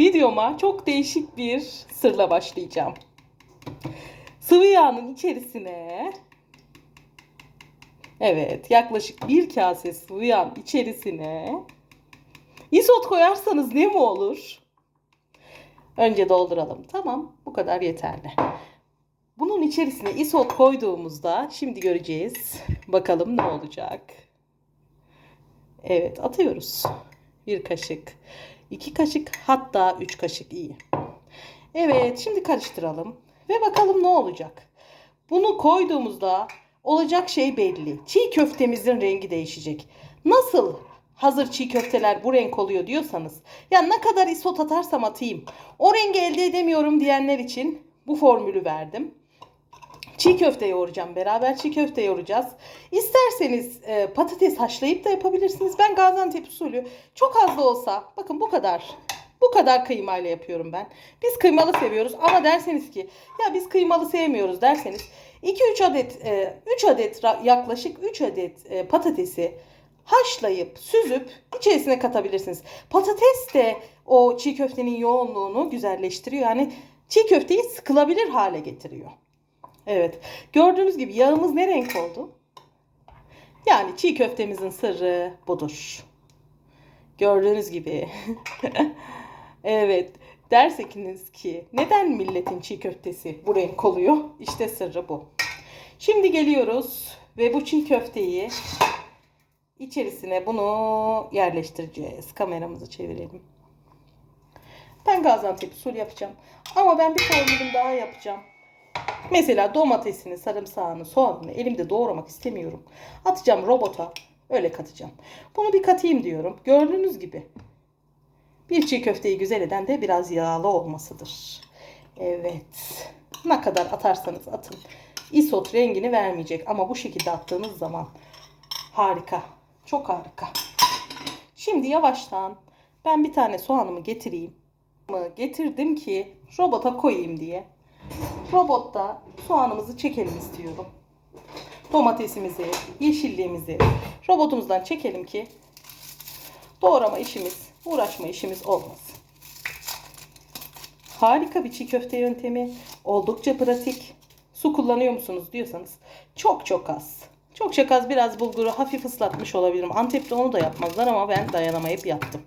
Videoma çok değişik bir sırla başlayacağım. Sıvı yağının içerisine Evet, yaklaşık bir kase sıvı yağın içerisine isot koyarsanız ne mi olur? Önce dolduralım. Tamam, bu kadar yeterli. Bunun içerisine isot koyduğumuzda şimdi göreceğiz. Bakalım ne olacak. Evet, atıyoruz. Bir kaşık, iki kaşık, hatta üç kaşık iyi. Evet, şimdi karıştıralım ve bakalım ne olacak. Bunu koyduğumuzda olacak şey belli. Çiğ köftemizin rengi değişecek. Nasıl hazır çiğ köfteler bu renk oluyor diyorsanız, ya ne kadar isot atarsam atayım, o rengi elde edemiyorum diyenler için bu formülü verdim. Çiğ köfte yoğuracağım. Beraber çiğ köfte yoğuracağız. İsterseniz e, patates haşlayıp da yapabilirsiniz. Ben Gaziantep usulü çok az da olsa bakın bu kadar bu kadar kıymayla yapıyorum ben. Biz kıymalı seviyoruz ama derseniz ki ya biz kıymalı sevmiyoruz derseniz 2-3 adet 3 adet yaklaşık 3 adet e, patatesi haşlayıp süzüp içerisine katabilirsiniz. Patates de o çiğ köftenin yoğunluğunu güzelleştiriyor. Yani çiğ köfteyi sıkılabilir hale getiriyor. Evet. Gördüğünüz gibi yağımız ne renk oldu? Yani çiğ köftemizin sırrı budur. Gördüğünüz gibi. evet. Derseniz ki neden milletin çiğ köftesi bu renk oluyor? İşte sırrı bu. Şimdi geliyoruz ve bu çiğ köfteyi içerisine bunu yerleştireceğiz. Kameramızı çevirelim. Ben Gaziantep usulü yapacağım. Ama ben bir formülüm daha yapacağım. Mesela domatesini, sarımsağını, soğanını elimde doğramak istemiyorum. Atacağım robota. Öyle katacağım. Bunu bir katayım diyorum. Gördüğünüz gibi. Bir çiğ köfteyi güzel eden de biraz yağlı olmasıdır. Evet. Ne kadar atarsanız atın. Isot rengini vermeyecek. Ama bu şekilde attığınız zaman harika. Çok harika. Şimdi yavaştan ben bir tane soğanımı getireyim. Getirdim ki robota koyayım diye. Robotta soğanımızı çekelim istiyorum. Domatesimizi, yeşilliğimizi robotumuzdan çekelim ki doğrama işimiz, uğraşma işimiz olmasın. Harika bir çiğ köfte yöntemi. Oldukça pratik. Su kullanıyor musunuz diyorsanız çok çok az. Çok çok az biraz bulguru hafif ıslatmış olabilirim. Antep'te onu da yapmazlar ama ben dayanamayıp yaptım.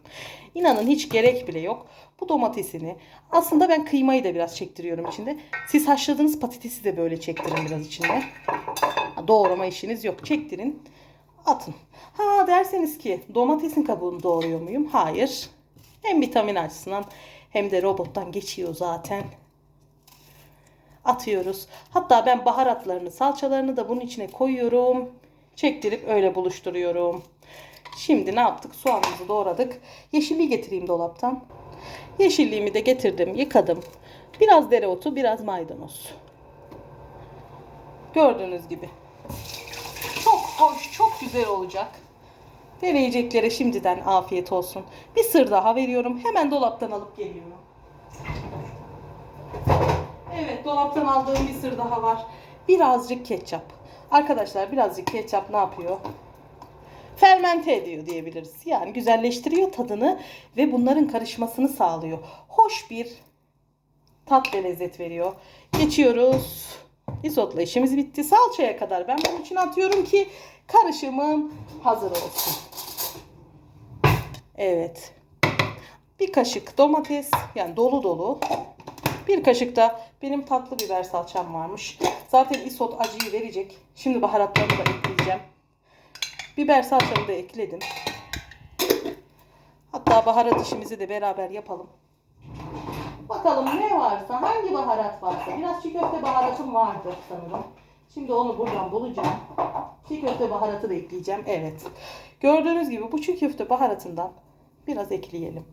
İnanın hiç gerek bile yok. Bu domatesini aslında ben kıymayı da biraz çektiriyorum içinde. Siz haşladığınız patatesi de böyle çektirin biraz içinde. Doğrama işiniz yok. Çektirin. Atın. Ha derseniz ki domatesin kabuğunu doğruyor muyum? Hayır. Hem vitamin açısından hem de robottan geçiyor zaten. Atıyoruz. Hatta ben baharatlarını, salçalarını da bunun içine koyuyorum. Çektirip öyle buluşturuyorum. Şimdi ne yaptık? Soğanımızı doğradık. Yeşilliği getireyim dolaptan. Yeşilliğimi de getirdim, yıkadım. Biraz dereotu, biraz maydanoz. Gördüğünüz gibi. Çok hoş, çok güzel olacak. Deneyeceklere şimdiden afiyet olsun. Bir sır daha veriyorum. Hemen dolaptan alıp geliyorum. Evet, dolaptan aldığım bir sır daha var. Birazcık ketçap. Arkadaşlar birazcık ketçap ne yapıyor? fermente ediyor diyebiliriz. Yani güzelleştiriyor tadını ve bunların karışmasını sağlıyor. Hoş bir tat ve lezzet veriyor. Geçiyoruz. Isotla işimiz bitti. Salçaya kadar ben bunun için atıyorum ki karışımım hazır olsun. Evet. Bir kaşık domates yani dolu dolu. Bir kaşık da benim tatlı biber salçam varmış. Zaten isot acıyı verecek. Şimdi baharatlarını da ekleyeceğim. Biber salçamı da ekledim. Hatta baharat işimizi de beraber yapalım. Bakalım ne varsa, hangi baharat varsa. Biraz çiğ köfte baharatım vardı sanırım. Şimdi onu buradan bulacağım. Çiğ köfte baharatı da ekleyeceğim. Evet. Gördüğünüz gibi bu çiğ köfte baharatından biraz ekleyelim.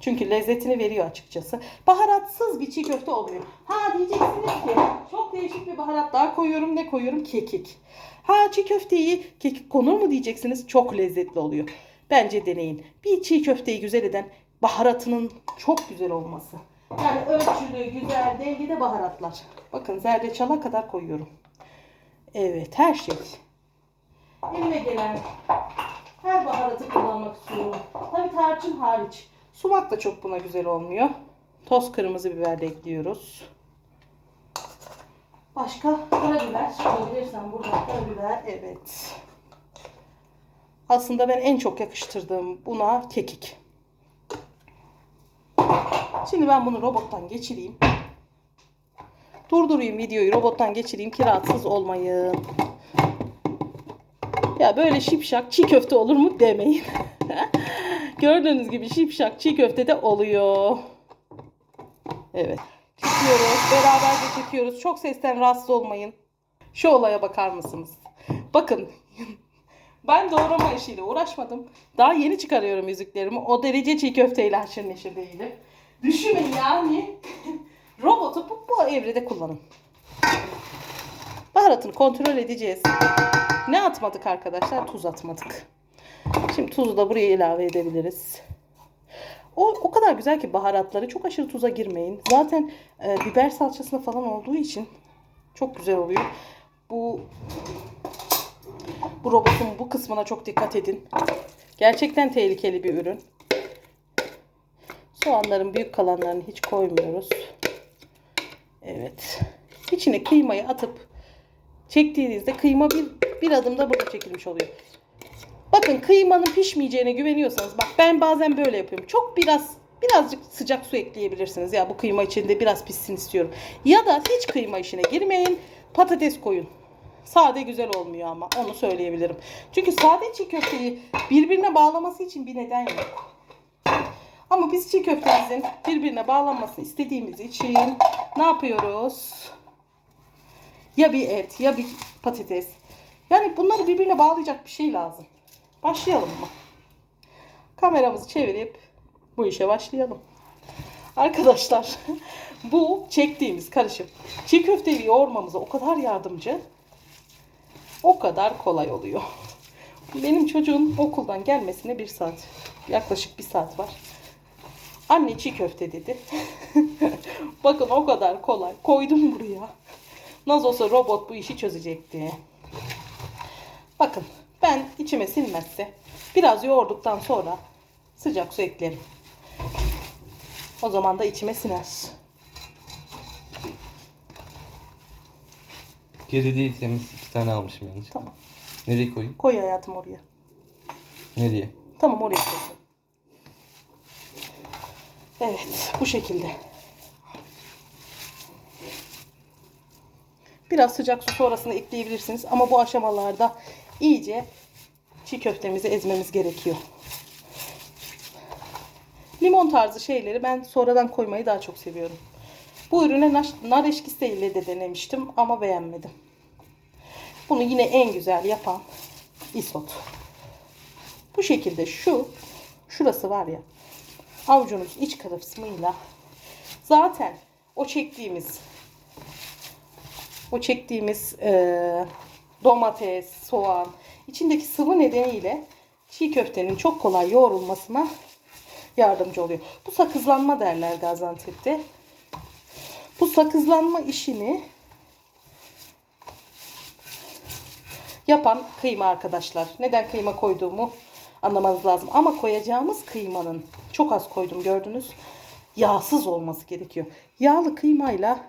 Çünkü lezzetini veriyor açıkçası. Baharatsız bir çiğ köfte oluyor. Ha diyeceksiniz ki çok değişik bir baharat daha koyuyorum. Ne koyuyorum? Kekik. Ha çiğ köfteyi kekik konur mu diyeceksiniz. Çok lezzetli oluyor. Bence deneyin. Bir çiğ köfteyi güzel eden baharatının çok güzel olması. Yani ölçülü, güzel, dengede baharatlar. Bakın zerdeçala kadar koyuyorum. Evet her şey. Elime gelen her baharatı kullanmak istiyorum. Tabii tarçın hariç. Sumak da çok buna güzel olmuyor. Toz kırmızı biber de ekliyoruz. Başka karabiber. Bulabilirsem burada karabiber. Evet. Aslında ben en çok yakıştırdığım buna kekik. Şimdi ben bunu robottan geçireyim. Durdurayım videoyu robottan geçireyim ki rahatsız olmayın. Ya böyle şipşak çiğ köfte olur mu demeyin. Gördüğünüz gibi şipşak çiğ köfte de oluyor. Evet. Çekiyoruz. Beraberce çekiyoruz. Çok sesten rahatsız olmayın. Şu olaya bakar mısınız? Bakın. Ben doğrama işiyle uğraşmadım. Daha yeni çıkarıyorum yüzüklerimi. O derece çiğ köfteyle haşır neşir değilim. Düşünün yani. Robotu bu, bu evrede kullanın. Baharatını kontrol edeceğiz. Ne atmadık arkadaşlar? Tuz atmadık. Şimdi tuzu da buraya ilave edebiliriz. O, o kadar güzel ki baharatları çok aşırı tuza girmeyin. Zaten e, biber salçasında falan olduğu için çok güzel oluyor. Bu bu robotun bu kısmına çok dikkat edin. Gerçekten tehlikeli bir ürün. Soğanların büyük kalanlarını hiç koymuyoruz. Evet. İçine kıymayı atıp çektiğinizde kıyma bir, bir adımda burada çekilmiş oluyor. Bakın kıymanın pişmeyeceğine güveniyorsanız bak ben bazen böyle yapıyorum. Çok biraz birazcık sıcak su ekleyebilirsiniz. Ya bu kıyma içinde biraz pişsin istiyorum. Ya da hiç kıyma işine girmeyin. Patates koyun. Sade güzel olmuyor ama onu söyleyebilirim. Çünkü sade çiğ köfteyi birbirine bağlaması için bir neden yok. Ama biz çiğ köftemizin birbirine bağlanmasını istediğimiz için ne yapıyoruz? Ya bir et ya bir patates. Yani bunları birbirine bağlayacak bir şey lazım. Başlayalım mı? Kameramızı çevirip bu işe başlayalım. Arkadaşlar bu çektiğimiz karışım çiğ köfteyi yoğurmamıza o kadar yardımcı o kadar kolay oluyor. Benim çocuğun okuldan gelmesine bir saat yaklaşık bir saat var. Anne çiğ köfte dedi. Bakın o kadar kolay. Koydum buraya. Nasıl olsa robot bu işi çözecekti. Bakın ben içime sinmezse biraz yoğurduktan sonra sıcak su eklerim. O zaman da içime siner. Geri değil temiz iki tane almışım yanlış. Tamam. Nereye koyayım? Koy hayatım oraya. Nereye? Tamam oraya koy. Evet bu şekilde. Biraz sıcak su sonrasında ekleyebilirsiniz ama bu aşamalarda iyice çiğ köftemizi ezmemiz gerekiyor. Limon tarzı şeyleri ben sonradan koymayı daha çok seviyorum. Bu ürüne nar, nar eşkisi ile de denemiştim ama beğenmedim. Bunu yine en güzel yapan isot. Bu şekilde şu şurası var ya avucunuz iç kısmıyla zaten o çektiğimiz o çektiğimiz e, domates, soğan içindeki sıvı nedeniyle çiğ köftenin çok kolay yoğrulmasına yardımcı oluyor. Bu sakızlanma derler Gaziantep'te. Bu sakızlanma işini yapan kıyma arkadaşlar. Neden kıyma koyduğumu anlamanız lazım. Ama koyacağımız kıymanın çok az koydum gördünüz. Yağsız olması gerekiyor. Yağlı kıymayla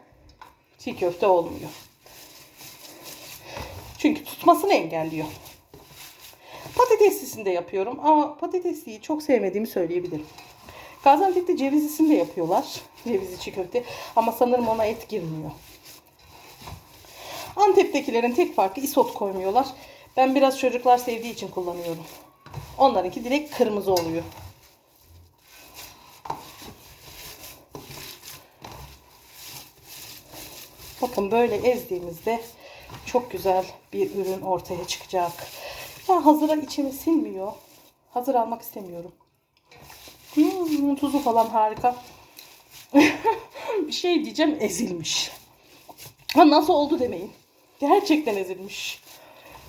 çiğ köfte olmuyor. Çünkü tutmasını engelliyor. Patateslisini de yapıyorum ama patatesliyi çok sevmediğimi söyleyebilirim. Gaziantep'te cevizlisini de yapıyorlar. Cevizli çiğ köfte ama sanırım ona et girmiyor. Antep'tekilerin tek farkı isot koymuyorlar. Ben biraz çocuklar sevdiği için kullanıyorum. Onlarınki direkt kırmızı oluyor. Bakın böyle ezdiğimizde çok güzel bir ürün ortaya çıkacak. Ya hazıra içime sinmiyor. Hazır almak istemiyorum. Hmm, tuzu falan harika. bir şey diyeceğim ezilmiş. Ha, nasıl oldu demeyin. Gerçekten ezilmiş.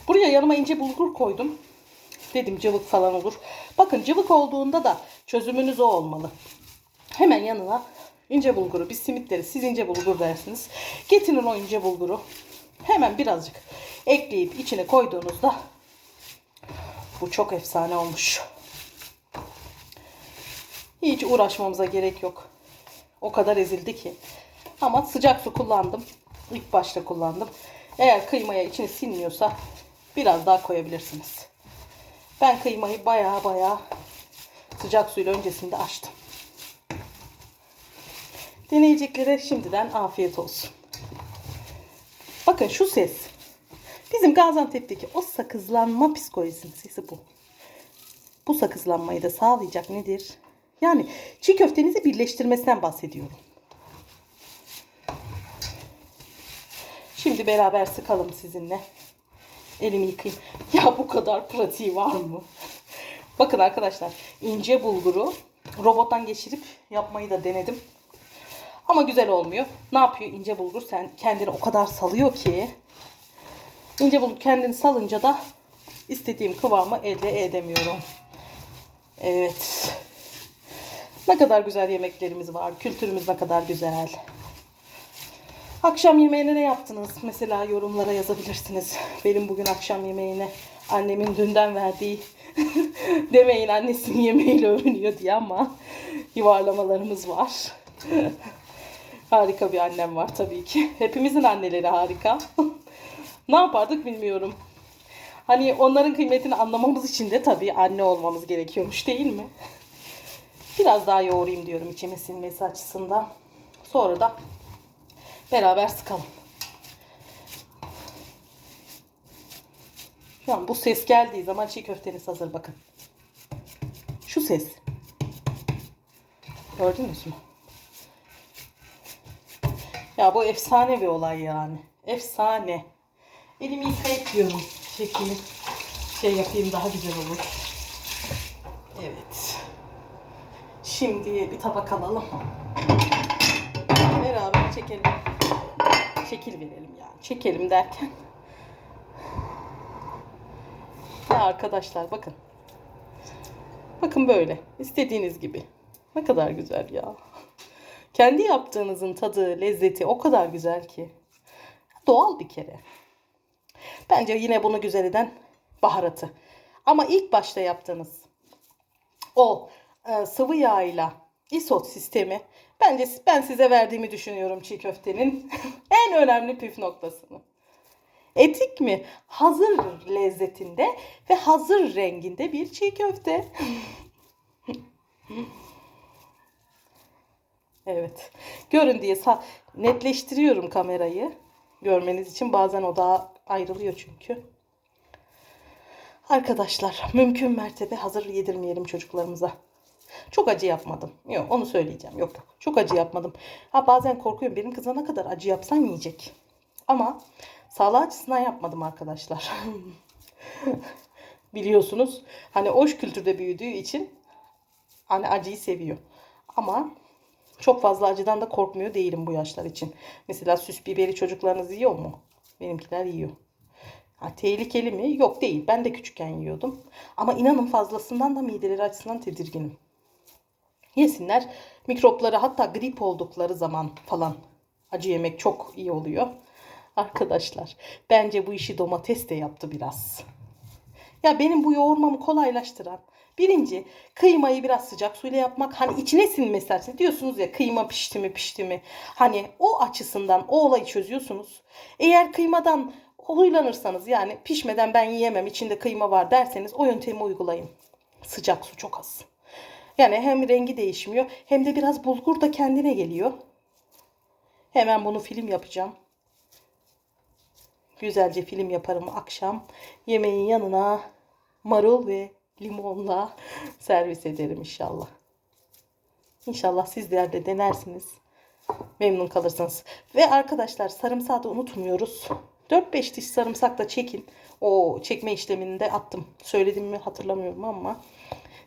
Buraya yanıma ince bulgur koydum. Dedim cıvık falan olur. Bakın cıvık olduğunda da çözümünüz o olmalı. Hemen yanına ince bulguru. Biz simit deriz. Siz ince bulgur dersiniz. Getirin o ince bulguru. Hemen birazcık ekleyip içine koyduğunuzda bu çok efsane olmuş. Hiç uğraşmamıza gerek yok. O kadar ezildi ki. Ama sıcak su kullandım. İlk başta kullandım. Eğer kıymaya içine sinmiyorsa biraz daha koyabilirsiniz. Ben kıymayı baya baya sıcak suyla öncesinde açtım. Deneyeceklere şimdiden afiyet olsun. Bakın şu ses. Bizim Gaziantep'teki o sakızlanma psikolojisinin sesi bu. Bu sakızlanmayı da sağlayacak nedir? Yani çiğ köftenizi birleştirmesinden bahsediyorum. Şimdi beraber sıkalım sizinle. Elimi yıkayayım. Ya bu kadar pratiği var mı? Bakın arkadaşlar ince bulguru robottan geçirip yapmayı da denedim. Ama güzel olmuyor. Ne yapıyor ince bulgur? Sen kendini o kadar salıyor ki ince bulgur kendini salınca da istediğim kıvamı elde edemiyorum. Evet. Ne kadar güzel yemeklerimiz var. Kültürümüz ne kadar güzel. Akşam yemeğine ne yaptınız? Mesela yorumlara yazabilirsiniz. Benim bugün akşam yemeğine annemin dünden verdiği demeyin annesinin yemeğiyle övünüyor diye ama yuvarlamalarımız var. harika bir annem var tabii ki. Hepimizin anneleri harika. ne yapardık bilmiyorum. Hani onların kıymetini anlamamız için de tabii anne olmamız gerekiyormuş değil mi? Biraz daha yoğurayım diyorum içime sinmesi açısından. Sonra da beraber sıkalım. Şu an bu ses geldiği zaman çiğ köfteniz hazır bakın. Şu ses. Gördünüz mü? Ya bu efsane bir olay yani. Efsane. Elimi yıkayıp diyorum. Çekeyim. Şey yapayım daha güzel olur. Evet. Şimdi bir tabak alalım. Beraber çekelim. Şekil verelim yani. Çekelim derken. Ya arkadaşlar bakın. Bakın böyle. İstediğiniz gibi. Ne kadar güzel ya. Kendi yaptığınızın tadı, lezzeti o kadar güzel ki. Doğal bir kere. Bence yine bunu güzel eden baharatı. Ama ilk başta yaptığınız o e, sıvı yağıyla isot sistemi bence ben size verdiğimi düşünüyorum çiğ köftenin en önemli püf noktasını. Etik mi? Hazır lezzetinde ve hazır renginde bir çiğ köfte. evet. Görün diye netleştiriyorum kamerayı. Görmeniz için bazen odağa ayrılıyor çünkü. Arkadaşlar mümkün mertebe hazır yedirmeyelim çocuklarımıza. Çok acı yapmadım. Yok onu söyleyeceğim. Yok yok. Çok acı yapmadım. Ha bazen korkuyorum. Benim kıza ne kadar acı yapsan yiyecek. Ama sağlığı açısından yapmadım arkadaşlar. Biliyorsunuz hani oş kültürde büyüdüğü için hani acıyı seviyor. Ama çok fazla acıdan da korkmuyor değilim bu yaşlar için. Mesela süs biberi çocuklarınız yiyor mu? Benimkiler yiyor. Ha, tehlikeli mi? Yok değil. Ben de küçükken yiyordum. Ama inanın fazlasından da mideleri açısından tedirginim. Yesinler. Mikropları hatta grip oldukları zaman falan acı yemek çok iyi oluyor. Arkadaşlar bence bu işi domates de yaptı biraz. Ya benim bu yoğurmamı kolaylaştıran birinci kıymayı biraz sıcak suyla yapmak. Hani içine sinmesi açısından diyorsunuz ya kıyma pişti mi pişti mi. Hani o açısından o olayı çözüyorsunuz. Eğer kıymadan huylanırsanız yani pişmeden ben yiyemem içinde kıyma var derseniz o yöntemi uygulayın. Sıcak su çok az. Yani hem rengi değişmiyor hem de biraz bulgur da kendine geliyor. Hemen bunu film yapacağım. Güzelce film yaparım akşam. Yemeğin yanına marul ve limonla servis ederim inşallah. İnşallah sizler de denersiniz. Memnun kalırsınız. Ve arkadaşlar sarımsağı da unutmuyoruz. 4-5 diş sarımsak da çekin. O çekme işlemini de attım. Söyledim mi hatırlamıyorum ama.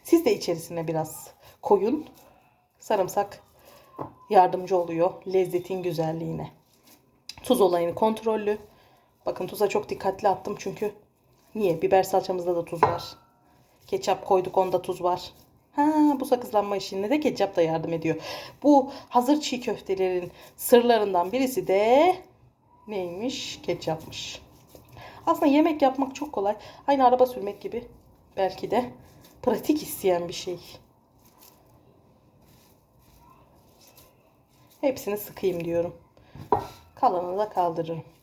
Siz de içerisine biraz koyun. Sarımsak yardımcı oluyor lezzetin güzelliğine. Tuz olayını kontrollü. Bakın tuza çok dikkatli attım çünkü niye? Biber salçamızda da tuz var. Ketçap koyduk onda tuz var. Ha, bu sakızlanma işine de ketçap da yardım ediyor. Bu hazır çiğ köftelerin sırlarından birisi de neymiş? Ketçapmış. Aslında yemek yapmak çok kolay. Aynı araba sürmek gibi belki de pratik isteyen bir şey. Hepsini sıkayım diyorum. Kalanını da kaldırırım.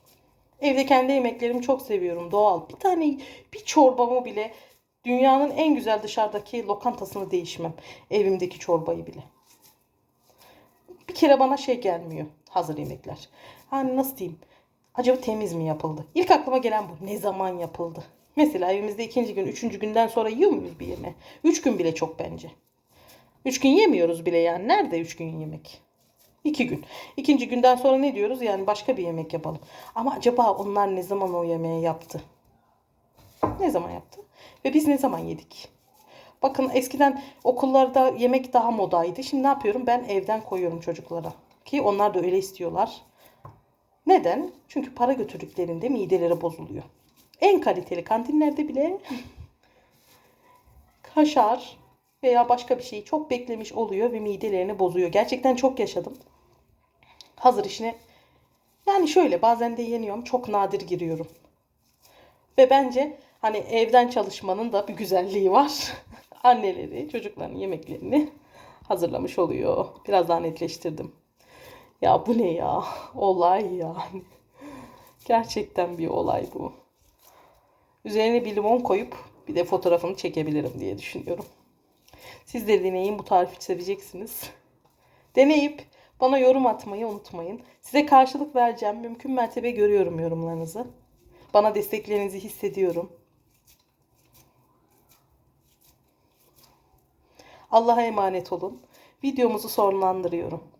Evde kendi yemeklerimi çok seviyorum. Doğal. Bir tane bir çorbamı bile dünyanın en güzel dışarıdaki lokantasını değişmem. Evimdeki çorbayı bile. Bir kere bana şey gelmiyor. Hazır yemekler. Hani nasıl diyeyim? Acaba temiz mi yapıldı? İlk aklıma gelen bu. Ne zaman yapıldı? Mesela evimizde ikinci gün, üçüncü günden sonra yiyor muyuz bir yemeği? Üç gün bile çok bence. Üç gün yemiyoruz bile yani. Nerede üç gün yemek? İki gün. İkinci günden sonra ne diyoruz? Yani başka bir yemek yapalım. Ama acaba onlar ne zaman o yemeği yaptı? Ne zaman yaptı? Ve biz ne zaman yedik? Bakın eskiden okullarda yemek daha modaydı. Şimdi ne yapıyorum? Ben evden koyuyorum çocuklara. Ki onlar da öyle istiyorlar. Neden? Çünkü para götürdüklerinde mideleri bozuluyor. En kaliteli kantinlerde bile kaşar veya başka bir şeyi çok beklemiş oluyor ve midelerini bozuyor. Gerçekten çok yaşadım. Hazır işine yani şöyle bazen de yeniyorum. Çok nadir giriyorum. Ve bence hani evden çalışmanın da bir güzelliği var. Anneleri çocukların yemeklerini hazırlamış oluyor. Biraz daha netleştirdim. Ya bu ne ya? Olay yani. Gerçekten bir olay bu. Üzerine bir limon koyup bir de fotoğrafını çekebilirim diye düşünüyorum. Siz de deneyin bu tarifi seveceksiniz. Deneyip bana yorum atmayı unutmayın. Size karşılık vereceğim. Mümkün mertebe görüyorum yorumlarınızı. Bana desteklerinizi hissediyorum. Allah'a emanet olun. Videomuzu sonlandırıyorum.